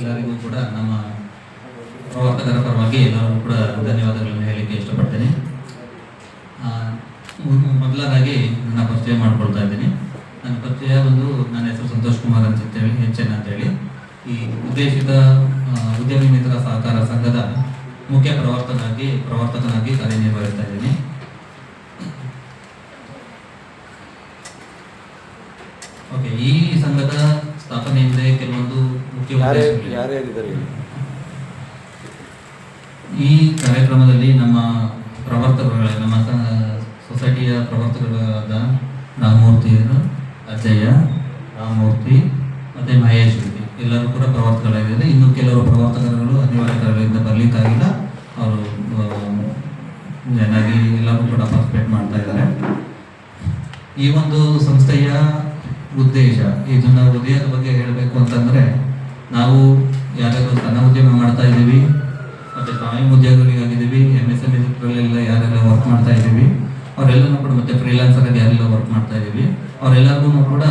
ಎಲ್ಲರಿಗೂ ಕೂಡ ನಮ್ಮ ಪ್ರವರ್ತಕರ ಪರವಾಗಿ ಎಲ್ಲರಿಗೂ ಕೂಡ ಧನ್ಯವಾದಗಳನ್ನು ಹೇಳಲಿಕ್ಕೆ ಇಷ್ಟಪಡ್ತೇನೆ. ಆ, ಮೊ- ನನ್ನ ಪರಿಚಯ ಮಾಡ್ಕೊಳ್ತಾ ಇದ್ದೀನಿ. ನನ್ನ ಪರಿಚಯ ಬಂದು ನನ್ನ ಹೆಸರು ಸಂತೋಷ್ ಕುಮಾರ್ ಅಂತ ಹೇಳಿ ಎಚ್ ಎನ್ ಅಂತೇಳಿ ಈ ಉದ್ದೇಶಿತ ಉದ್ಯಮಿ ಮಿತ್ರ ಸಹಕಾರ ಸಂಘದ ಮುಖ್ಯ ಪ್ರವರ್ತನಾಗಿ ಪ್ರವರ್ತಕನಾಗಿ ಕಾರ್ಯನಿರ್ವಹಿಸ್ತಾ ಇದ್ದೀನಿ. ಓಕೆ ಈ ಸಂಘದ ಸ್ಥಾಪನೆಯಿಂದ ಕೆಲವೊಂದು ಯಾರೇ ಉದ್ದೇಶಗಳಿವೆ. ಯಾರ್ಯಾರಿದ್ದಾರೆ ಈ ಕಾರ್ಯಕ್ರಮದಲ್ಲಿ ನಮ್ಮ ಪ್ರವರ್ತಕರುಗಳ ನಮ್ಮ ಸೊಸೈಟಿಯ ಪ್ರವರ್ತಕರಾದ ರಾಮಮೂರ್ತಿ ಅಜಯ ರಾಮಮೂರ್ತಿ ಮತ್ತೆ ಮಹೇಶ್ ಎಲ್ಲರೂ ಕೂಡ ಪ್ರವರ್ತಕರಾಗಿದ್ದಾರೆ. ಇನ್ನು ಕೆಲವರು ಪ್ರವರ್ತಕರುಗಳು ಅನಿವಾರ್ಯ ಕಾರಣಗಳಿಂದ ಬರ್ಲಿಕ್ಕಾಗಿಲ್ಲ. ಅವರು ಚೆನ್ನಾಗಿ ಎಲ್ಲರೂ ಕೂಡ ಪಾರ್ಟಿಸಿಪೇಟ್ ಮಾಡ್ತಾ ಇದ್ದಾರೆ. ಈ ಒಂದು ಸಂಸ್ಥೆಯ ಉದ್ದೇಶ ಇದನ್ನ ಉದಯದ ಬಗ್ಗೆ ಹೇಳಬೇಕು ಅಂತಂದ್ರೆ ನಾವು ಯಾರ್ಯಾರು ಸಣ್ಣ ಉದ್ಯಮ ಮಾಡ್ತಾ ಇದ್ದೀವಿ, ಮತ್ತು ಸ್ವಯಂ ಉದ್ಯೋಗಿಗಳಿಗಾಗಿದ್ದೀವಿ ಎಂ ಎಸ್ ಎಂ ಎಲ್ಲ ಯಾರೆಲ್ಲ ವರ್ಕ್ ಮಾಡ್ತಾ ಇದ್ದೀವಿ, ಅವರೆಲ್ಲನೂ ಕೂಡ ಮತ್ತೆ ಫ್ರೀಲಾನ್ಸರ್ ಯಾರೆಲ್ಲ ವರ್ಕ್ ಮಾಡ್ತಾ ಇದ್ದೀವಿ. ಅವರೆಲ್ಲರಿಗೂ ಕೂಡ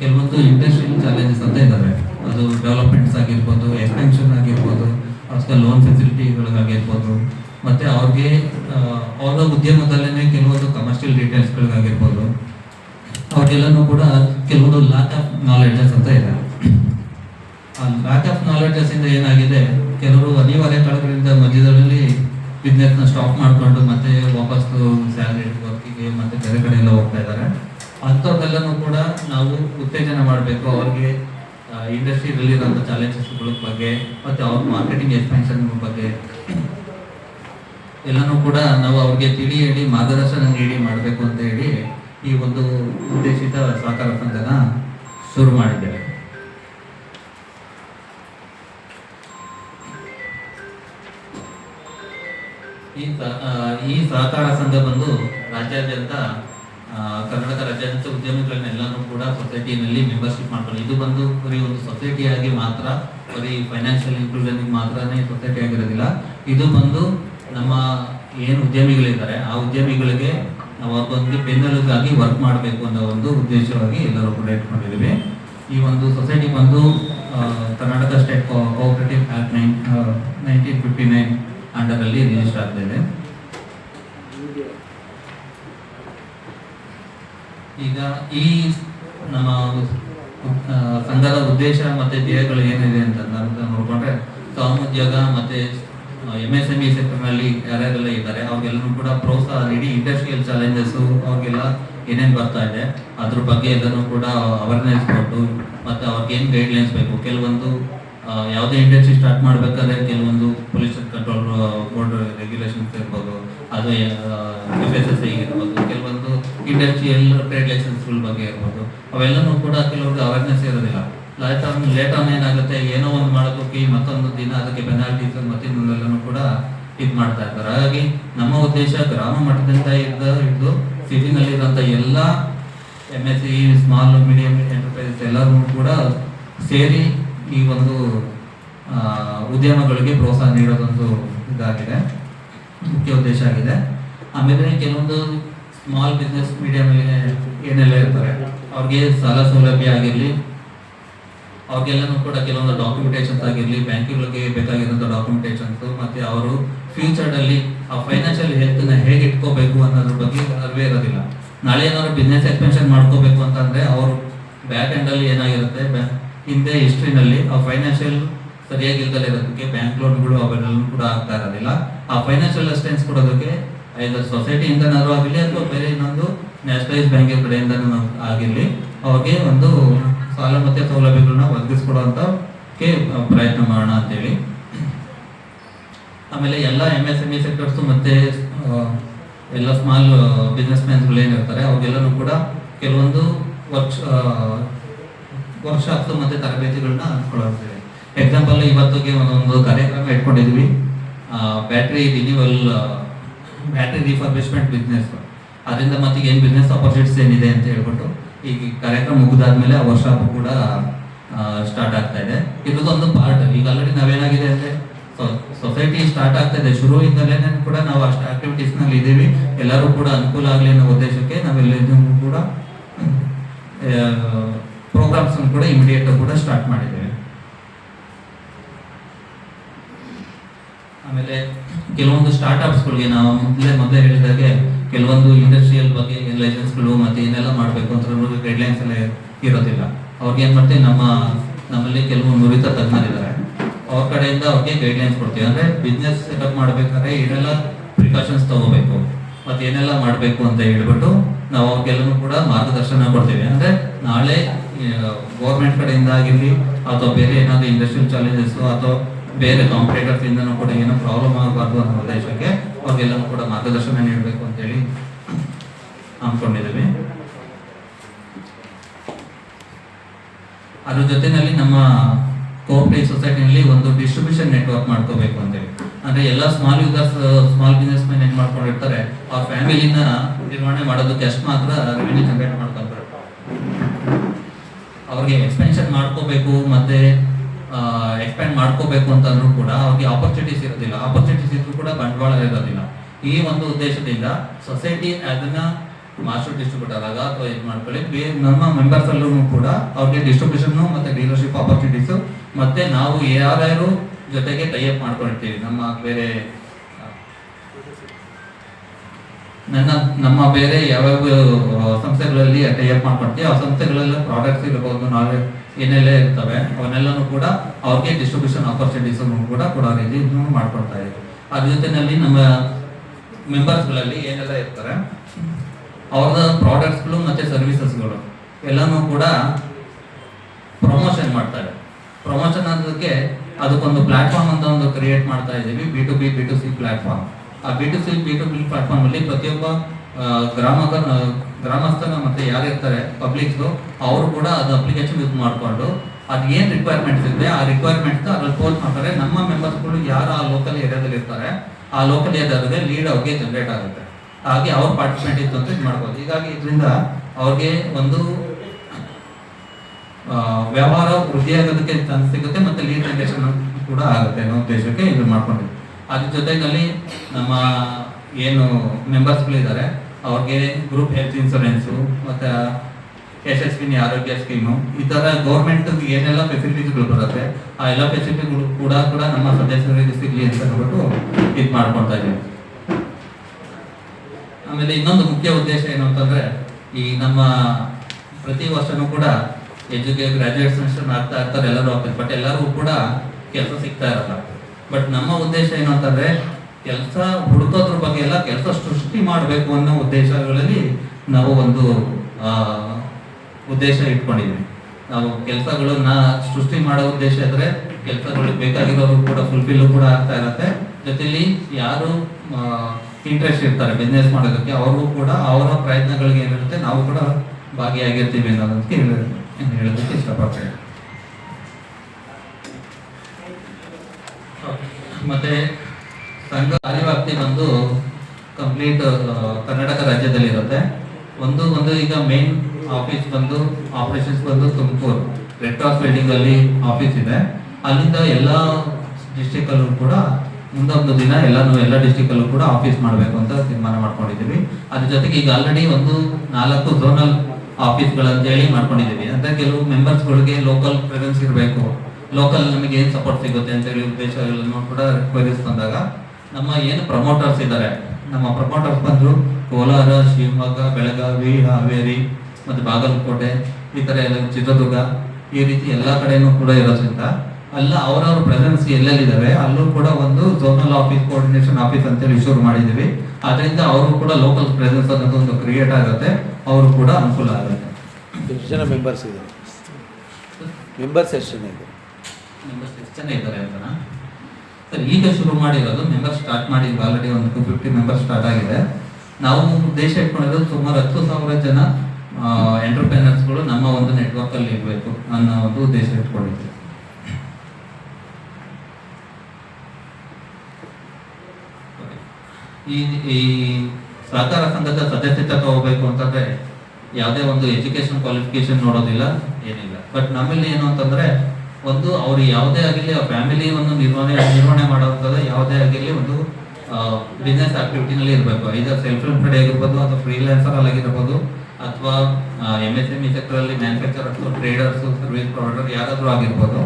ಕೆಲವೊಂದು ಇಂಡಸ್ಟ್ರಿಯಲ್ ಚಾಲೆಂಜಸ್ ಅಂತ ಇದ್ದಾವೆ ಅದು ಡೆವಲಪ್ಮೆಂಟ್ಸ್ ಆಗಿರ್ಬೋದು ಎಕ್ಸ್ಟೆನ್ಷನ್ ಆಗಿರ್ಬೋದು ಅಥವಾ ಲೋನ್ ಫೆಸಿಲಿಟಿಗಳಿಗಾಗಿರ್ಬೋದು ಮತ್ತು ಅವ್ರಿಗೆ ಅವರ ಉದ್ಯಮದಲ್ಲೇ ಕೆಲವೊಂದು ಕಮರ್ಷಿಯಲ್ ಡೀಟೇಲ್ಸ್ಗಳಿಗಾಗಿರ್ಬೋದು ಅವ್ರಿಗೆಲ್ಲನೂ ಕೂಡ ಕೆಲವೊಂದು ಲ್ಯಾಕ್ ಆಫ್ ನಾಲೆಡ್ಜಸ್ ಅಂತ ಇದೆ. ಲ್ಯಾಕ್ ಆಫ್ ನಾಲೆಡ್ಜಸ್ ಇಂದ ಏನಾಗಿದೆ? ಕೆಲವರು ಅನಿವಾರ್ಯ ಕಾರಣಗಳಿಂದ ಮಧ್ಯದಲ್ಲಿ ಬಿಸ್ನೆಸ್ನ ಸ್ಟಾಪ್ ಮಾಡಿಕೊಂಡು ಮತ್ತೆ ವಾಪಸ್ ಸ್ಯಾಲರಿ ವರ್ಕಿಗೆ ಮತ್ತೆ ಬೇರೆ ಕಡೆ ಎಲ್ಲ ಹೋಗ್ತಾ ಇದ್ದಾರೆ. ಅಂಥವ್ರೆಲ್ಲನೂ ಕೂಡ ನಾವು ಉತ್ತೇಜನ ಮಾಡಬೇಕು. ಅವ್ರಿಗೆ ಇಂಡಸ್ಟ್ರಿಯಲ್ಲಿ ಇರೋಂಥ ಚಾಲೆಂಜಸ್ಗಳ ಬಗ್ಗೆ, ಮತ್ತೆ ಅವ್ರ ಮಾರ್ಕೆಟಿಂಗ್ ಎಕ್ಸ್ಪೆನ್ಷನ್ ಬಗ್ಗೆ. ಎಲ್ಲನೂ ಕೂಡ ನಾವು ಅವ್ರಿಗೆ ತಿಳಿ ಹೇಳಿ ಮಾರ್ಗದರ್ಶನ ನೀಡಿ ಮಾಡಬೇಕು ಅಂತ ಹೇಳಿ ಈ ಒಂದು ಉದ್ದೇಶಿತ ಸಹಕಾರ ಸಂಘನ ಶುರು ಮಾಡಿದ್ದೇವೆ. ಈ ಈ ಸಹಕಾರ ಸಂಘ ಬಂದು ರಾಜ್ಯಾದ್ಯಂತ ಕರ್ನಾಟಕ ರಾಜ್ಯಾದ್ಯಂತ ಉದ್ಯಮಿಗಳನ್ನೆಲ್ಲನೂ ಕೂಡ ಸೊಸೈಟಿನಲ್ಲಿ ಮೆಂಬರ್ಶಿಪ್ ಮಾಡ್ಕೊಂಡು ಇದು ಬಂದು ಬರೀ ಒಂದು ಸೊಸೈಟಿಯಾಗಿ ಮಾತ್ರ, ಬರೀ ಫೈನಾನ್ಷಿಯಲ್ ಇನ್ಕ್ಲೂಷನ್ ಮಾತ್ರನೇ ಸೊಸೈಟಿ ಆಗಿರೋದಿಲ್ಲ. ಇದು ಬಂದು ನಮ್ಮ ಏನು ಉದ್ಯಮಿಗಳಿದ್ದಾರೆ, ಆ ಉದ್ಯಮಿಗಳಿಗೆ ನಾವು ಬಂದು ಬೆನ್ನೆಲುಗಾಗಿ ವರ್ಕ್ ಮಾಡಬೇಕು ಅನ್ನೋ ಒಂದು ಉದ್ದೇಶವಾಗಿ ಎಲ್ಲರೂ ಕೂಡ ಇಟ್ಕೊಂಡಿದ್ದೀವಿ. ಈ ಒಂದು ಸೊಸೈಟಿ ಬಂದು Karnataka state cooperative act nine nineteen fifty nine ಅಂಡರಲ್ಲಿ register ಆಗ್ತೇವೆ ಈಗ ಈ ನಮ್ಮ ಸಂಘದ ಉದ್ದೇಶ ಮತ್ತೆ ಧ್ಯೇಯಗಳು ಏನಿದೆ ಅಂತ ನೋಡ್ಕೊಂಡ್ರೆ ಸ್ವಯಂ ಉದ್ಯೋಗ ಮತ್ತೆ ಎಂ ಎಸ್ ಎಂ ಇ ಸೆಕ್ಟರ್ನಲ್ಲಿ ಯಾರ್ಯಾರೆಲ್ಲ ಇದ್ದಾರೆ, ಅವ್ರಿಗೆಲ್ಲರೂ ಕೂಡ ಪ್ರೋತ್ಸಾಹ ನೀಡಿ ಇಂಡಸ್ಟ್ರಿಯಲ್ ಚಾಲೆಂಜಸ್ ಅವ್ರಿಗೆಲ್ಲ ಏನೇನು ಬರ್ತಾ ಇದೆ, ಅದ್ರ ಬಗ್ಗೆ ಎಲ್ಲರೂ ಕೂಡ ಅವೇರ್ನೆಸ್ ಕೊಟ್ಟು ಮತ್ತೆ ಅವ್ರಿಗೆ ಏನು ಗೈಡ್ಲೈನ್ಸ್ ಬೇಕು, ಕೆಲವೊಂದು ಯಾವುದೇ ಇಂಡಸ್ಟ್ರಿ ಸ್ಟಾರ್ಟ್ ಮಾಡಬೇಕಾದ್ರೆ ಕೆಲವೊಂದು ಪೊಲ್ಯೂಷನ್ ಕಂಟ್ರೋಲ್ ಬೋರ್ಡ್ ರೆಗ್ಯುಲೇಷನ್ಸ್ ಇರ್ಬೋದು, ಅದು ಎಫ್ ಎಸ್ ಎಸ್ ಐ ಇರ್ಬೋದು, ಕೆಲವೊಂದು ಇಂಡಸ್ಟ್ರಿಯಲ್ ಟ್ರೇಡ್ ಲೈಸೆನ್ಸ್ಗಳ ಬಗ್ಗೆ ಇರ್ಬೋದು, ಅವೆಲ್ಲನೂ ಕೂಡ ಕೆಲವರಿಗೆ ಅವೇರ್ನೆಸ್ ಇರೋದಿಲ್ಲ. ಲೇಟ್ ಆನ್ ಲೇಟ್ ಆನ್ ಏನಾಗುತ್ತೆ, ಏನೋ ಒಂದು ಮಾಡೋದಕ್ಕೆ ಮತ್ತೊಂದು ದಿನ ಅದಕ್ಕೆ ಪೆನಾಲ್ಟೀಸ್ ಮತ್ತಿನ್ನೊಂದೆಲ್ಲನೂ ಕೂಡ ಇದು ಮಾಡ್ತಾ ಇರ್ತಾರೆ. ಹಾಗಾಗಿ ನಮ್ಮ ಉದ್ದೇಶ ಗ್ರಾಮ ಮಟ್ಟದಿಂದ ಇದ್ದ ಹಿಡಿದು ಸಿಟಿನಲ್ಲಿರುವಂಥ ಎಲ್ಲ M S C small medium enterprises ಎಲ್ಲರೂ ಕೂಡ ಸೇರಿ ಈ ಒಂದು ಉದ್ಯಮಗಳಿಗೆ ಪ್ರೋತ್ಸಾಹ ನೀಡೋದೊಂದು ಇದಾಗಿದೆ. ಮುಖ್ಯ ಉದ್ದೇಶ ಆಗಿದೆ. ಆಮೇಲೆ ಕೆಲವೊಂದು ಸ್ಮಾಲ್ ಬಿಸ್ನೆಸ್ ಮೀಡಿಯಂ ಏನೆಲ್ಲ ಇರ್ತಾರೆ, ಅವ್ರಿಗೆ ಸಾಲ ಸೌಲಭ್ಯ ಆಗಿರಲಿ, ಅವ್ರಿಗೆಲ್ಲನೂ ಕೂಡ ಕೆಲವೊಂದು ಡಾಕ್ಯುಮೆಂಟೇಶನ್ಸ್ ಆಗಿರಲಿ, ಬ್ಯಾಂಕ್ಗಳಿಗೆ ಬೇಕಾಗಿರೋಂಥ ಡಾಕ್ಯುಮೆಂಟೇಷನ್ಸ್ ಮತ್ತೆ ಅವರು ಫ್ಯೂಚರ್ನಲ್ಲಿ ಆ ಫೈನಾನ್ಷಿಯಲ್ ಹೆಲ್ತ್ನ ಹೇಗೆ ಇಟ್ಕೋಬೇಕು ಅನ್ನೋದ್ರ ಬಗ್ಗೆ ಅರಿವೇ ಇರೋದಿಲ್ಲ. ನಾಳೆ ಏನಾದ್ರು ಬಿಸ್ನೆಸ್ ಎಕ್ಸ್ಪೆನ್ಷನ್ ಮಾಡ್ಕೋಬೇಕು ಅಂತಂದ್ರೆ ಅವರು ಬ್ಯಾಕ್ ಎಂಡಲ್ಲಿ ಏನಾಗಿರುತ್ತೆ, ಬ್ಯಾ- ಹಿಂದೆ ಹಿಸ್ಟ್ರಿನಲ್ಲಿ ಆ ಫೈನಾನ್ಷಿಯಲ್ ಸರಿಯಾಗಿ ಇಲ್ದಲೇ ಇರೋದಕ್ಕೆ ಬ್ಯಾಂಕ್ ಲೋನ್ಗಳು ಅವೈಲಬಲ್ ಕೂಡ ಆಗ್ತಾ ಇರೋದಿಲ್ಲ. ಆ ಫೈನಾನ್ಷಿಯಲ್ ಅಸಿಸ್ಟೆನ್ಸ್ ಕೊಡೋದಕ್ಕೆ ಐದರ್ ಸೊಸೈಟಿಯಿಂದನಾದ್ರೂ ಆಗಿರಲಿ ಅಥವಾ ಬೇರೆ ಇನ್ನೊಂದು ನ್ಯಾಷನಲೈಸ್ ಬ್ಯಾಂಕ್ ಕಡೆಯಿಂದನೂ ಆಗಿರಲಿ, ಅವ್ರಿಗೆ ಒಂದು ಸಾಲ ಮತ್ತೆ ಸೌಲಭ್ಯಗಳನ್ನ ಒದಗಿಸ್ಕೊಡೋಂಥಕ್ಕೆ ಪ್ರಯತ್ನ ಮಾಡೋಣ ಅಂತೇಳಿ. ಆಮೇಲೆ ಎಲ್ಲ M S M E sectors ಮತ್ತೆ ಎಲ್ಲ ಸ್ಮಾಲ್ ಬಿಸ್ನೆಸ್ ಮ್ಯಾನ್ಸ್ಗಳು ಏನಿರ್ತಾರೆ ಅವ್ರಿಗೆಲ್ಲರೂ ಕೂಡ ಕೆಲವೊಂದು ವರ್ಕ್ ವರ್ಕ್ಶಾಪ್ಸ್ ಮತ್ತೆ ತರಬೇತಿಗಳನ್ನ ಕೊಡ್ತೀವಿ ಎಕ್ಸಾಂಪಲ್ ಇವತ್ತಿಗೆ ಒಂದೊಂದು ಕಾರ್ಯಕ್ರಮ ಇಟ್ಕೊಂಡಿದ್ವಿ. Battery renewal battery refurbishment business ಅದರಿಂದ ಮತ್ತೆ ಏನು ಬಿಸ್ನೆಸ್ ಆಪರ್ಚುನಿಟೀಸ್ ಏನಿದೆ ಅಂತ ಹೇಳ್ಬಿಟ್ಟು ಈಗ ಕಾರ್ಯಕ್ರಮ ಮುಗಿದಾದ್ಮೇಲೆ ಆ ವರ್ಕ್ಶಾಪ್ ಕೂಡ ಸ್ಟಾರ್ಟ್ ಆಗ್ತಾ ಇದೆ. ಇದೊಂದು ಪಾರ್ಟ್ ಈಗ ಆಲ್ರೆಡಿ ನಾವೇನಾಗಿದೆ ಅಂದ್ರೆ ಸೊಸೈಟಿ ಸ್ಟಾರ್ಟ್ ಆಗ್ತಾ ಇದೆ. ಶುರುವಿಂದಲೇ ಕೂಡ ನಾವು ಅಷ್ಟು ಆಕ್ಟಿವಿಟೀಸ್ನಲ್ಲಿ ಇದ್ದೀವಿ. ಎಲ್ಲರೂ ಕೂಡ ಅನುಕೂಲ ಆಗಲಿ ಅನ್ನೋ ಉದ್ದೇಶಕ್ಕೆ ನಾವೆಲ್ಲರೂ ಕೂಡ ಪ್ರೋಗ್ರಾಮ್ಸ್ ಕೂಡ ಇಮಿಡಿಯೇಟ್ ಕೂಡ ಸ್ಟಾರ್ಟ್ ಮಾಡಿದ್ದೇವೆ. ಆಮೇಲೆ ಕೆಲವೊಂದು ಸ್ಟಾರ್ಟ್ಅಪ್ಸ್ಗಳಿಗೆ ನಾವು ಮೊದಲೇ ಮೊದಲೇ ಹೇಳಿದಾಗೆ ಕೆಲವೊಂದು ಇಂಡಸ್ಟ್ರಿಯಲ್ ಬಗ್ಗೆ ಲೈಸೆನ್ಸ್ಗಳು ಮತ್ತೆ ಏನೆಲ್ಲ ಮಾಡಬೇಕು ಅಂತ ಗೈಡ್ಲೈನ್ಸ್ ಎಲ್ಲ ಇರೋದಿಲ್ಲ. ಅವ್ರಿಗೆ ಏನು ಮಾಡ್ತೀವಿ, ನಮ್ಮ, ನಮ್ಮಲ್ಲಿ ಕೆಲವು ನುರಿತ ತಜ್ಞರಿದ್ದಾರೆ. ಅವ್ರ ಕಡೆಯಿಂದ ಅವ್ರಿಗೆ ಗೈಡ್ಲೈನ್ಸ್ ಕೊಡ್ತೀವಿ. ಅಂದ್ರೆ ಬಿಸ್ನೆಸ್ ಸೆಟಪ್ ಮಾಡ್ಬೇಕಾದ್ರೆ ಏನೆಲ್ಲ ಪ್ರಿಕಾಷನ್ಸ್ ತಗೋಬೇಕು. ಮತ್ತೆ ಏನೆಲ್ಲ ಮಾಡಬೇಕು ಅಂತ ಹೇಳ್ಬಿಟ್ಟು ನಾವು ಅವ್ರಿಗೆಲ್ಲನೂ ಕೂಡ ಮಾರ್ಗದರ್ಶನ ಕೊಡ್ತೀವಿ. ಅಂದ್ರೆ ನಾಳೆ ಗೌರ್ಮೆಂಟ್ ಕಡೆಯಿಂದ ಆಗಿರಲಿ ಅಥವಾ ಬೇರೆ ಏನಾದರೂ ಇಂಡಸ್ಟ್ರಿಯಲ್ ಚಾಲೆಂಜಸ್ ಅಥವಾ ಬೇರೆ ಕಾಂಪಿಟೇಟರ್ಸಿಂದನೂ ಕೂಡ ಏನೋ ಪ್ರಾಬ್ಲಮ್ ಆಗಬಾರ್ದು ಅನ್ನೋ ಉದ್ದೇಶಕ್ಕೆ ಅವ್ರಿಗೆಲ್ಲನೂ ಕೂಡ ಮಾರ್ಗದರ್ಶನ ನೀಡಬೇಕು ಅಂತೇಳಿ ಅಂದ್ಕೊಂಡಿದ್ದೀವಿ. ಅದ್ರ ಜೊತೆಯಲ್ಲಿ ನಮ್ಮ ಕೋಆಪರೇಟಿವ್ ಸೊಸೈಟಿನಲ್ಲಿ ಒಂದು ಡಿಸ್ಟ್ರಿಬ್ಯೂಷನ್ ನೆಟ್ವರ್ಕ್ ಮಾಡ್ಕೋಬೇಕು ಅಂತೇಳಿ ಅಂದ್ರೆ ಎಲ್ಲ small users small business man ಏನ್ ಮಾಡ್ಕೊಂಡಿರ್ತಾರೆ, ಅವ್ರ ಫ್ಯಾಮಿಲಿನ ನಿರ್ವಹಣೆ ಮಾಡೋದಕ್ಕೆ ಅಷ್ಟು ಮಾತ್ರ ರೆವಿನ್ಯೂ ಜನರೇಟ್ ಮಾಡ್ಕೊಂತಾರೆ ಅವ್ರಿಗೆ ಎಕ್ಸ್ಪೆನ್ಷನ್ ಮಾಡ್ಕೋಬೇಕು ಮತ್ತೆ ಎಕ್ಸ್ಪೆಂಡ್ ಮಾಡ್ಕೋಬೇಕು ಅಂತಂದ್ರೂ ಕೂಡ ಅವ್ರಿಗೆ ಆಪರ್ಚುನಿಟೀಸ್ ಇರೋದಿಲ್ಲ. ಆಪರ್ಚುನಿಟೀಸ್ ಇದ್ರೂ ಕೂಡ ಬಂಡವಾಳ ಇರೋದಿಲ್ಲ. ಈ ಒಂದು ಉದ್ದೇಶದಿಂದ ಸೊಸೈಟಿ ಅದನ್ನ ಮಾಸ್ಟರ್ ಡಿಸ್ಟ್ರಿಬ್ಯೂಟರ್ ಆಗ ಅಥವಾ ಇದು ಮಾಡ್ಕೊಳ್ಳಿ. ನಮ್ಮ ಮೆಂಬರ್ಸ್ ಅಲ್ಲೂ ಕೂಡ ಅವ್ರಿಗೆ ಡಿಸ್ಟ್ರಿಬ್ಯೂಷನ್ ಮತ್ತೆ ಡೀಲರ್ಶಿಪ್ ಆಪರ್ಚುನಿಟೀಸ್ ಮತ್ತೆ ನಾವು ಯಾರ್ಯಾರು ಜೊತೆಗೆ ಟೈಅಪ್ ಮಾಡ್ಕೊಳ್ತೀವಿ ನಮ್ಮ ಬೇರೆ ನನ್ನ, ನಮ್ಮ ಬೇರೆ ಯಾವ್ಯಾವ ಸಂಸ್ಥೆಗಳಲ್ಲಿ ಟೈಅಪ್ ಮಾಡ್ಕೊಳ್ತೀವಿ ಆ ಸಂಸ್ಥೆಗಳಲ್ಲಿ ಪ್ರಾಡಕ್ಟ್ಸ್ ಇರಬಹುದು ನಾವೇ ಏನೆಲ್ಲ ಇರ್ತವೆ, ಅವನ್ನೆಲ್ಲನೂ ಕೂಡ ಅವ್ರಿಗೆ ಡಿಸ್ಟ್ರಿಬ್ಯೂಷನ್ ಆಪರ್ಚುನಿಟೀಸ್ ಕೂಡ ಕೊಡೋ ರೀತಿ ಮಾಡ್ಕೊಡ್ತಾ ಇದ್ದೀವಿ. ಅದ್ರ ಜೊತೆಯಲ್ಲಿ ನಮ್ಮ ಮೆಂಬರ್ಸ್ಗಳಲ್ಲಿ ಏನೆಲ್ಲ ಇರ್ತಾರೆ, ಅವ್ರದ ಪ್ರಾಡಕ್ಟ್ಸ್ಗಳು ಮತ್ತೆ ಸರ್ವಿಸಸ್ಗಳು ಎಲ್ಲನೂ ಕೂಡ ಪ್ರಮೋಷನ್ ಮಾಡ್ತಾರೆ. ಪ್ರಮೋಷನ್ ಅನ್ನೋದಕ್ಕೆ ಅದಕ್ಕೊಂದು ಪ್ಲಾಟ್ಫಾರ್ಮ್ ಅಂತ ಒಂದು ಕ್ರಿಯೇಟ್ ಮಾಡ್ತಾ ಇದ್ದೀವಿ B to B B to C platform ಆ B to C B to B platform ಅಲ್ಲಿ ಪ್ರತಿಯೊಬ್ಬ ಆ, ಗ್ರಾಮಸ್ಥನ ಮತ್ತೆ ಯಾರಿರ್ತಾರೆ ಪಬ್ಲಿಕ್ಸ್ ಅವರು ಕೂಡ ಅದು ಅಪ್ಲಿಕೇಶನ್ ಯೂಸ್ ಮಾಡಿಕೊಂಡು ಅದು ಏನು ರಿಕ್ವೈರ್ಮೆಂಟ್ಸ್ ಇದೆ ಆ ರಿಕ್ವೈರ್ಮೆಂಟ್ಸ್ ಅದ್ರಲ್ಲಿ ಪೋಸ್ಟ್ ಮಾಡ್ತಾರೆ. ನಮ್ಮ ಮೆಂಬರ್ಸ್ಗಳು ಯಾರು ಆ ಲೋಕಲ್ ಏರಿಯಾದಲ್ಲಿ ಇರ್ತಾರೆ ಆ ಲೋಕಲ್ ಏರಿಯಾದಲ್ಲಿ ಲೀಡ್ ಅವ್ರಿಗೆ ಜನರೇಟ್ ಆಗುತ್ತೆ. ಹಾಗೆ ಅವ್ರ ಪಾರ್ಟಿಸಿಪೇಟ್ ಇತ್ತು ಅಂತ ಮಾಡ್ಬೋದು. ಹೀಗಾಗಿ ಇದರಿಂದ ಅವ್ರಿಗೆ ಒಂದು ವ್ಯವಹಾರ ವೃದ್ಧಿಯಾಗೋದಕ್ಕೆ ಸಿಗುತ್ತೆ ಮತ್ತೆ ಲೀಡ್ ಜನರೇಷನ್ ಕೂಡ ಆಗುತ್ತೆ ಅನ್ನೋ ಉದ್ದೇಶಕ್ಕೆ ಇದು ಮಾಡ್ಕೊಂಡಿದ್ವಿ ಅದ್ರ ಜೊತೆಗಲ್ಲಿ ನಮ್ಮ ಏನು ಮೆಂಬರ್ಸ್ಗಳಿದ್ದಾರೆ ಅವ್ರಿಗೆ ಗ್ರೂಪ್ ಹೆಲ್ತ್ ಇನ್ಸೂರೆನ್ಸು ಮತ್ತೆ ಯಶಸ್ವಿನಿ ಆರೋಗ್ಯ ಸ್ಕೀಮು ಈ ಥರ ಗೌರ್ಮೆಂಟ್ ಏನೆಲ್ಲ ಫೆಸಿಲಿಟೀಸ್ಗಳು ಬರುತ್ತೆ, ಆ ಎಲ್ಲ ಫೆಸಿಲಿಟಿಗಳು ಕೂಡ ಕೂಡ ನಮ್ಮ ಸದಸ್ಯರಿಗೆ ಸಿಗಲಿ ಅಂತ ಹೇಳ್ಬಿಟ್ಟು ಇದು ಮಾಡ್ಕೊಳ್ತಾ ಇದ್ದೀವಿ. ಆಮೇಲೆ ಇನ್ನೊಂದು ಮುಖ್ಯ ಉದ್ದೇಶ ಏನು ಅಂತಂದ್ರೆ, ಈ ನಮ್ಮ ಪ್ರತಿ ವರ್ಷನೂ ಕೂಡ ಎಜುಕೇ ಗ್ರಾಜುಯೇಷನ್ ಆಗ್ತಾ ಇರ್ತಾರೆ ಎಲ್ಲರೂ ಆಗ್ತಾರೆ ಬಟ್ ಎಲ್ಲರಿಗೂ ಕೂಡ ಕೆಲಸ ಸಿಗ್ತಾ ಇರಲ್ಲ. ಬಟ್ ನಮ್ಮ ಉದ್ದೇಶ ಏನು ಅಂತಂದ್ರೆ, ಕೆಲಸ ಹುಡುಕೋದ್ರ ಬಗ್ಗೆ ಎಲ್ಲ ಕೆಲಸ ಸೃಷ್ಟಿ ಮಾಡಬೇಕು ಅನ್ನೋ ಉದ್ದೇಶಗಳಲ್ಲಿ ನಾವು ಒಂದು ಉದ್ದೇಶ ಇಟ್ಕೊಂಡಿದ್ವಿ. ನಾವು ಕೆಲಸಗಳನ್ನ ಸೃಷ್ಟಿ ಮಾಡೋ ಉದ್ದೇಶ ಇದ್ರೆ ಕೆಲಸಗಳಿಗೆ ಬೇಕಾಗಿರೋರು ಕೂಡ ಫುಲ್ಫಿಲ್ ಕೂಡ ಆಗ್ತಾ ಇರತ್ತೆ. ಜೊತೆಲಿ ಯಾರು ಇಂಟ್ರೆಸ್ಟ್ ಇರ್ತಾರೆ ಬಿಸ್ನೆಸ್ ಮಾಡೋದಕ್ಕೆ ಅವ್ರಿಗೂ ಕೂಡ ಅವರ ಪ್ರಯತ್ನಗಳಿಗೆ ಏನಿರುತ್ತೆ, ನಾವು ಕೂಡ ಭಾಗಿಯಾಗಿರ್ತೀವಿ ಅನ್ನೋದಕ್ಕೆ ಹೇಳ- ಹೇಳೋದಕ್ಕೆ ಇಷ್ಟಪಡ್ತೇನೆ ಮತ್ತೆ ಸಂಘ ಕಾರ್ಯವ್ಯಾಪ್ತಿ ಬಂದು ಕಂಪ್ಲೀಟ್ ಕರ್ನಾಟಕ ರಾಜ್ಯದಲ್ಲಿ ಇರುತ್ತೆ ಒಂದು ಒಂದು ಈಗ ಮೇನ್ ಆಫೀಸ್ ಬಂದು ಆಪರೇಷನ್ಸ್ ಬಂದು ತುಮಕೂರು. ರೆಡ್ ಕ್ರಾಸ್ ಬಿಲ್ಡಿಂಗ್ ಅಲ್ಲಿ ಆಫೀಸ್ ಇದೆ. ಅಲ್ಲಿಂದ ಎಲ್ಲ ಡಿಸ್ಟಿಕ್ ಅಲ್ಲೂ ಕೂಡ ಮುಂದೊಂದು ದಿನ ಎಲ್ಲಾನು, ಎಲ್ಲ ಡಿಸ್ಟಿಕ್ ಅಲ್ಲೂ ಕೂಡ ಆಫೀಸ್ ಮಾಡಬೇಕು ಅಂತ ತೀರ್ಮಾನ ಮಾಡ್ಕೊಂಡಿದ್ದೀವಿ. ಅದ್ರ ಜೊತೆಗೆ ಈಗ ಆಲ್ರೆಡಿ ಒಂದು ನಾಲ್ಕು ಝೋನಲ್ ಆಫೀಸ್ಗಳಂತ ಹೇಳಿ ಮಾಡ್ಕೊಂಡಿದ್ದೀವಿ. ಅಂತ ಕೆಲವು ಮೆಂಬರ್ಸ್ಗಳಿಗೆ ಲೋಕಲ್ ಪ್ರೆಸೆನ್ಸ್ ಇರಬೇಕು. ಲೋಕಲ್ ನಮಗೆ ಏನು ಸಪೋರ್ಟ್ ಸಿಗುತ್ತೆ ಅಂತ ಹೇಳಿ ಉದ್ದೇಶಗಳನ್ನು ಕೂಡ ಕ್ವೈರೀಸ್ ಬಂದಾಗ ನಮ್ಮ ಏನು ಪ್ರಮೋಟರ್ಸ್ ಇದ್ದಾರೆ, ನಮ್ಮ ಪ್ರಮೋಟರ್ಸ್ ಬಂದ್ರು ಕೋಲಾರ, ಶಿವಮೊಗ್ಗ, ಬೆಳಗಾವಿ, ಹಾವೇರಿ, ಮತ್ತೆ ಬಾಗಲಕೋಟೆ, ಈ ಥರ ಎಲ್ಲ ಚಿತ್ರದುರ್ಗ, ಈ ರೀತಿ ಎಲ್ಲಾ ಕಡೆಯೂ ಕೂಡ ಇರೋದ್ರಿಂದ ಅಲ್ಲ ಅವರವ್ರ ಪ್ರೆಸೆನ್ಸ್ ಎಲ್ಲೆಲ್ಲಿದ್ದಾವೆ, ಅಲ್ಲೂ ಕೂಡ ಒಂದು ಝೋನಲ್ ಆಫೀಸ್ ಕೋಆರ್ಡಿನೇಷನ್ ಆಫೀಸ್ ಅಂತೇಳಿ ಶುರು ಮಾಡಿದೀವಿ ಅದರಿಂದ ಅವರು ಕೂಡ ಲೋಕಲ್ ಪ್ರೆಸೆನ್ಸ್ ಅನ್ನೋದೊಂದು ಕ್ರಿಯೇಟ್ ಆಗುತ್ತೆ, ಅವರು ಕೂಡ ಅನುಕೂಲ ಆಗುತ್ತೆ. ಎಷ್ಟು ಜನ ಮೆಂಬರ್ಸ್ ಇದ್ದಾರೆ? ಮೆಂಬರ್ಸ್ ಎಷ್ಟು ಜನ ಇದ್ದಾರೆ? ಮೆಂಬರ್ಸ್ ಎಷ್ಟು ಜನ ಇದ್ದಾರೆ ಅಂತನಾ? ಸರ್, ಈಗ ಶುರು ಮಾಡಿರೋದು ಮೆಂಬರ್ ಸ್ಟಾರ್ಟ್ ಮಾಡಿದ್ವಿ ಆಲ್ರೆಡಿ ಒಂದು ಟು ಫಿಫ್ಟಿ ಮೆಂಬರ್ ಸ್ಟಾರ್ಟ್ ಆಗಿದೆ. ನಾವು ದೇಶ ಇಟ್ಕೊಂಡಿರೋದು ಸುಮಾರು ಹತ್ತು ಸಾವಿರ ಜನ ಎಂಟರ್ಪ್ರೈನರ್ಸ್ಗಳು ನಮ್ಮ ಒಂದು ನೆಟ್ವರ್ಕ್ ಅಲ್ಲಿ ಇರಬೇಕು ಅನ್ನೋ ಒಂದು ಉದ್ದೇಶ ಇಟ್ಕೊಂಡಿದ್ವಿ ಈ ಈ ಸಹಕಾರ ಸಂಘದ ಸದಸ್ಯತೆ ತಗೋಬೇಕು ಅಂತಂದ್ರೆ ಯಾವುದೇ ಒಂದು ಎಜುಕೇಶನ್ ಕ್ವಾಲಿಫಿಕೇಶನ್ ನೋಡೋದಿಲ್ಲ, ಏನಿಲ್ಲ. ಬಟ್ ನಮ್ಮಲ್ಲಿ ಏನು ಅಂತಂದ್ರೆ ಒಂದು ಅವರು ಯಾವುದೇ ಆಗಿರಲಿ, ಅವ್ರ ಫ್ಯಾಮಿಲಿ ಒಂದು ನಿರ್ವಹಣೆ ನಿರ್ವಹಣೆ ಮಾಡುವಂಥದ್ದು ಯಾವುದೇ ಆಗಿರಲಿ ಒಂದು ಬಿಸ್ನೆಸ್ ಆಕ್ಟಿವಿಟಿನಲ್ಲಿ ಇರಬೇಕು. ಇದರ ಸೆಲ್ಫ್ ಎಂಪ್ಲಾಯ್ಡ್ ಆಗಿರ್ಬೋದು ಅಥವಾ ಫ್ರೀಲ್ಯಾನ್ಸರ್ ಆಗಿರ್ಬೋದು, ಅಥವಾ ಎಂ ಎಸ್ ಎಂ ಇ ಸೆಕ್ಟರಲ್ಲಿ ಅಥವಾ ಟ್ರೇಡರ್ಸ್ ಸರ್ವಿಸ್ ಪ್ರೊವೈಡರ್ ಯಾರಾದರೂ ಆಗಿರ್ಬೋದು,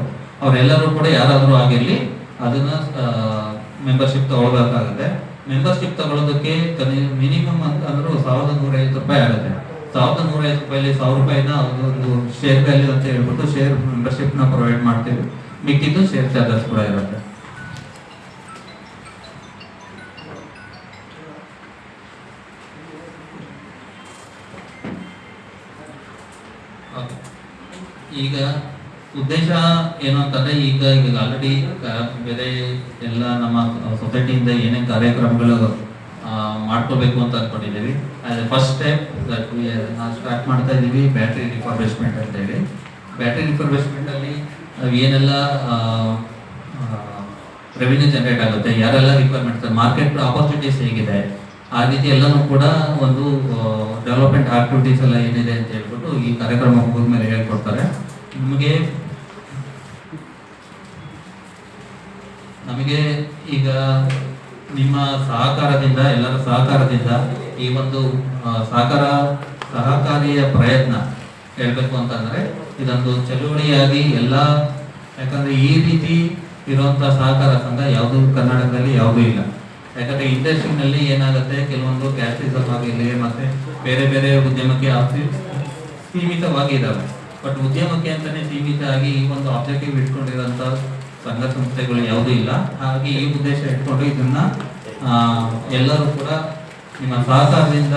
ಅವರೆಲ್ಲರೂ ಕೂಡ ಯಾರಾದರೂ ಆಗಿರಲಿ, ಅದನ್ನ ಮೆಂಬರ್ಶಿಪ್ ತಗೊಳ್ಬೇಕಾಗುತ್ತೆ. ಮೆಂಬರ್ಶಿಪ್ ತಗೊಳ್ಳೋದಕ್ಕೆ ಮಿನಿಮಮ್ ಅಂತ ಸಾವಿರದ ನೂರೈವತ್ತು ರೂಪಾಯಿ ಆಗುತ್ತೆ. ಸಾವಿರದ ನೂರ ಐದು ರೂಪಾಯಿ ಸಾವಿರ ರೂಪಾಯಿನ ಒಂದು ಶೇರ್ ವ್ಯಾಲ್ಯೂ ಅಂತ ಹೇಳ್ಬಿಟ್ಟು ಶೇರ್ ಮೆಂಬರ್ಶಿಪ್ನ ಪ್ರೊವೈಡ್ ಮಾಡ್ತೀವಿ. ಮಿಕ್ಕಿದ್ದು ಶೇರ್ ಚಾರ್ಜಸ್ ಕೂಡ ಇರುತ್ತೆ. ಈಗ ಉದ್ದೇಶ ಏನು ಅಂತಂದ್ರೆ ಈಗ ಈಗ ಆಲ್ರೆಡಿ ಬೇರೆ ಎಲ್ಲ ನಮ್ಮ ಸೊಸೈಟಿಯಿಂದ ಏನೇನು ಕಾರ್ಯಕ್ರಮಗಳು ಮಾಡ್ಕೋಬೇಕು ಅಂತ ಅನ್ಕೊಂಡಿದ್ದೀವಿ. ಫಸ್ಟ್ ಸ್ಟೆಪ್ ನಾವು ಸ್ಟಾರ್ಟ್ ಮಾಡ್ತಾ ಇದ್ದೀವಿ ಬ್ಯಾಟ್ರಿ ರಿಫರ್ಬಿಶ್ಮೆಂಟ್ ಅಂತ ಹೇಳಿ. ಬ್ಯಾಟ್ರಿ ರಿಫರ್ಬಿಶ್ಮೆಂಟ್ ಅಲ್ಲಿ ನಾವು ಏನೆಲ್ಲ ರೆವಿನ್ಯೂ ಜನರೇಟ್ ಆಗುತ್ತೆ, ಯಾರೆಲ್ಲ ರಿಕ್ವೈರ್ಮೆಂಟ್ ಮಾರ್ಕೆಟ್ ಆಪರ್ಚುನಿಟೀಸ್ ಹೇಗಿದೆ, ಆ ರೀತಿ ಎಲ್ಲನೂ ಕೂಡ ಒಂದು ಡೆವಲಪ್ಮೆಂಟ್ ಆಕ್ಟಿವಿಟೀಸ್ ಎಲ್ಲ ಏನಿದೆ ಅಂತ ಹೇಳ್ಬಿಟ್ಟು ಈ ಕಾರ್ಯಕ್ರಮ ಮುಗಿದ ಮೇಲೆ ಹೇಳ್ಕೊಡ್ತಾರೆ. ನಿಮಗೆ, ನಮಗೆ ಈಗ ನಿಮ್ಮ ಸಹಕಾರದಿಂದ, ಎಲ್ಲರ ಸಹಕಾರದಿಂದ ಈ ಒಂದು ಸಹಕಾರ, ಸಹಕಾರಿಯ ಪ್ರಯತ್ನ ಹೇಳಬೇಕು ಅಂತಂದರೆ ಇದೊಂದು ಚಳುವಳಿಯಾಗಿ ಎಲ್ಲ, ಯಾಕಂದರೆ ಈ ರೀತಿ ಇರುವಂಥ ಸಹಕಾರ ಸಂಘ ಯಾವುದು ಕರ್ನಾಟಕದಲ್ಲಿ ಯಾವುದೂ ಇಲ್ಲ. ಯಾಕಂದರೆ ಇಂಡಸ್ಟ್ರಿನಲ್ಲಿ ಏನಾಗುತ್ತೆ, ಕೆಲವೊಂದು ಕ್ಯಾಸ್ಟಿಸಮ್ ಆಗಿರಲಿ ಮತ್ತು ಬೇರೆ ಬೇರೆ ಉದ್ಯಮಕ್ಕೆ ಆಸ್ತಿ ಸೀಮಿತವಾಗಿ ಇದಾವೆ. ಬಟ್ ಉದ್ಯಮಕ್ಕೆ ಅಂತಲೇ ಸೀಮಿತ ಆಗಿ ಈ ಒಂದು ಆಬ್ಜೆಕ್ಟಿವ್ ಇಟ್ಕೊಂಡಿರುವಂಥ ಸಂಘ ಸಂಸ್ಥೆಗಳು ಯಾವುದೂ ಇಲ್ಲ. ಹಾಗೆ ಈ ಉದ್ದೇಶ ಇಟ್ಕೊಂಡು ಇದನ್ನು ಎಲ್ಲರೂ ಕೂಡ ನಿಮ್ಮ ಸಹಕಾರದಿಂದ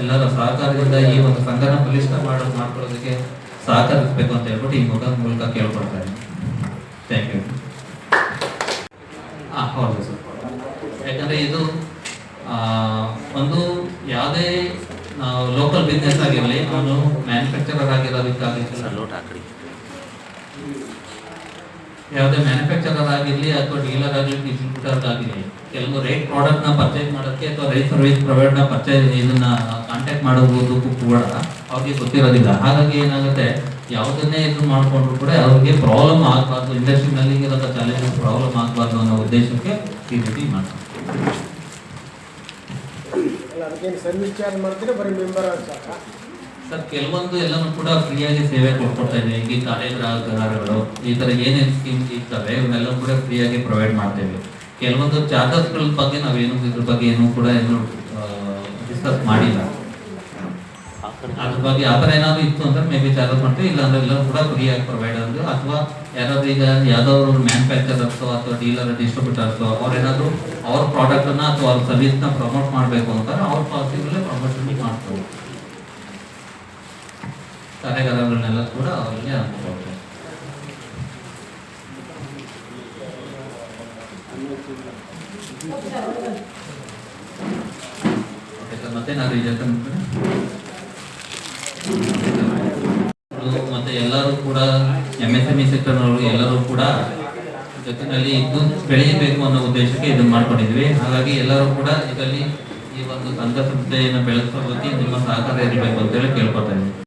ಎಲ್ಲರ ಸಹಕಾರದಿಂದ ಈ ಒಂದು ಸಂಘನ ಬಲಿಷ್ಠ ಮಾಡೋದು ಮಾಡ್ಕೊಳ್ಳೋದಕ್ಕೆ ಸಹಕರಿಸಬೇಕು ಅಂತ ಹೇಳ್ಬಿಟ್ಟು ಈ ಮುಖದ ಮೂಲಕ ಕೇಳ್ಕೊಳ್ತಾ ಥ್ಯಾಂಕ್ ಯು ಹಾಂ ಹೌದು ಸರ್. ಯಾಕಂದ್ರೆ ಇದು ಒಂದು ಯಾವುದೇ ಲೋಕಲ್ ಬಿಸ್ನೆಸ್ ಆಗಿರಲಿ ಅವನು ಮ್ಯಾನುಫ್ಯಾಕ್ಚರರ್ ಆಗಿರೋದಕ್ಕಾಗಿ ಯಾವುದೇ ಮ್ಯಾನುಫ್ಯಾಕ್ಚರರ್ ಆಗಿರಲಿ ಅಥವಾ ಡೀಲರ್ ಆಗಿರಲಿ ಡಿಸ್ಟ್ರಿಬ್ಯೂಟರ್ ಆಗಿರಲಿ ಕೆಲವು ರೈಟ್ ಪ್ರಾಡಕ್ಟ್ನ ಪರ್ಚೇಸ್ ಮಾಡೋಕ್ಕೆ ಅಥವಾ ರೈಟ್ ಸರ್ವಿಸ್ ಪ್ರೊವೈಡ್ನ ಪರ್ಚೇಸ್ ಇದನ್ನ ಕಾಂಟ್ಯಾಕ್ಟ್ ಮಾಡಬಹುದು ಕೂಡ ಅವ್ರಿಗೆ ಗೊತ್ತಿರೋದಿಲ್ಲ. ಹಾಗಾಗಿ ಏನಾಗುತ್ತೆ ಯಾವುದನ್ನೇ ಇದು ಮಾಡಿಕೊಂಡ್ರು ಕೂಡ ಅವ್ರಿಗೆ ಪ್ರಾಬ್ಲಮ್ ಆಗಬಾರ್ದು ಇಂಡಸ್ಟ್ರಿನಲ್ಲಿ ಇರೋಂಥ ಚಾಲೆಂಜಸ್ ಪ್ರಾಬ್ಲಮ್ ಆಗಬಾರ್ದು ಅನ್ನೋ ಉದ್ದೇಶಕ್ಕೆ ಈ ರೀತಿ ಮಾಡ್ತಾರೆ. ಸರ್ ಕೆಲವೊಂದು ಎಲ್ಲನೂ ಕೂಡ ಫ್ರೀಯಾಗಿ ಸೇವೆ ಕೊಟ್ಕೊಡ್ತಾ ಇದೆ ಈಗ ಈ ಕಾರ್ಯ ಗ್ರಾಹಕರು ಈ ಥರ ಏನೇನು ಸ್ಕೀಮ್ಸ್ ಇರ್ತವೆ ಇವನ್ನೆಲ್ಲ ಕೂಡ ಫ್ರೀಯಾಗಿ ಪ್ರೊವೈಡ್ ಮಾಡ್ತೇವೆ. ಕೆಲವೊಂದು ಚಾರ್ಜಸ್ಗಳ ಬಗ್ಗೆ ನಾವೇನು ಇದ್ರ ಬಗ್ಗೆ ಏನು ಕೂಡ ಏನು ಡಿಸ್ಕಸ್ ಮಾಡಿಲ್ಲ. ಅದ್ರ ಬಗ್ಗೆ ಆ ಥರ ಏನಾದ್ರು ಇತ್ತು ಅಂದ್ರೆ ಮೇ ಬಿ ಚಾರ್ಜಸ್ ಮಾಡ್ತೀವಿ ಇಲ್ಲ ಅಂದ್ರೆ ಎಲ್ಲರೂ ಕೂಡ ಫ್ರೀಯಾಗಿ ಪ್ರೊವೈಡ್ ಅಂದ್ರೆ ಅಥವಾ ಯಾರಾದ್ರೂ ಈಗ ಯಾವ್ದಾದ್ರು ಮ್ಯಾನುಫ್ಯಾಕ್ಚರರ್ಸ್ ಅಥವಾ ಡೀಲರ್ ಡಿಸ್ಟ್ರಿಬ್ಯೂಟರ್ಸ್ ಅವ್ರ ಏನಾದ್ರು ಅವ್ರ ಪ್ರಾಡಕ್ಟ್ ಅನ್ನ ಅಥವಾ ಅವ್ರ ಸರ್ವಿಸ್ನ ಪ್ರಮೋಟ್ ಮಾಡಬೇಕು ಅಂತಾರೆ ಅವ್ರ ಪಾಲಿಸಿಗಳೇ ಪ್ರಮೋಷನ್ ಮಾಡ್ತಾರೆ ಕಾರ್ಯಗಾರಗಳನ್ನೆಲ್ಲ ಕೂಡ ಅವರಿಗೆ ಅನುಭವ. ಮತ್ತೆ ಎಲ್ಲರೂ ಕೂಡ ಎಂ ಎಸ್ ಎಂ ಇ ಸೆಕ್ಟರ್ನವರು ಎಲ್ಲರೂ ಕೂಡ ಜೊತೆಯಲ್ಲಿ ಇದ್ದು ಬೆಳೆಯಬೇಕು ಅನ್ನೋ ಉದ್ದೇಶಕ್ಕೆ ಇದನ್ನ ಮಾಡ್ಕೊಂಡಿದ್ವಿ. ಹಾಗಾಗಿ ಎಲ್ಲರೂ ಕೂಡ ಇದರಲ್ಲಿ ಈ ಒಂದು ಸಂಘ ಸಂಸ್ಥೆಯನ್ನು ಬೆಳೆಸೋ ಬಗ್ಗೆ ನಿಮ್ಮ ಸಹಕಾರ ಇರಬೇಕು ಅಂತೇಳಿ ಕೇಳ್ಕೊತಾ ಇದ್ದೀನಿ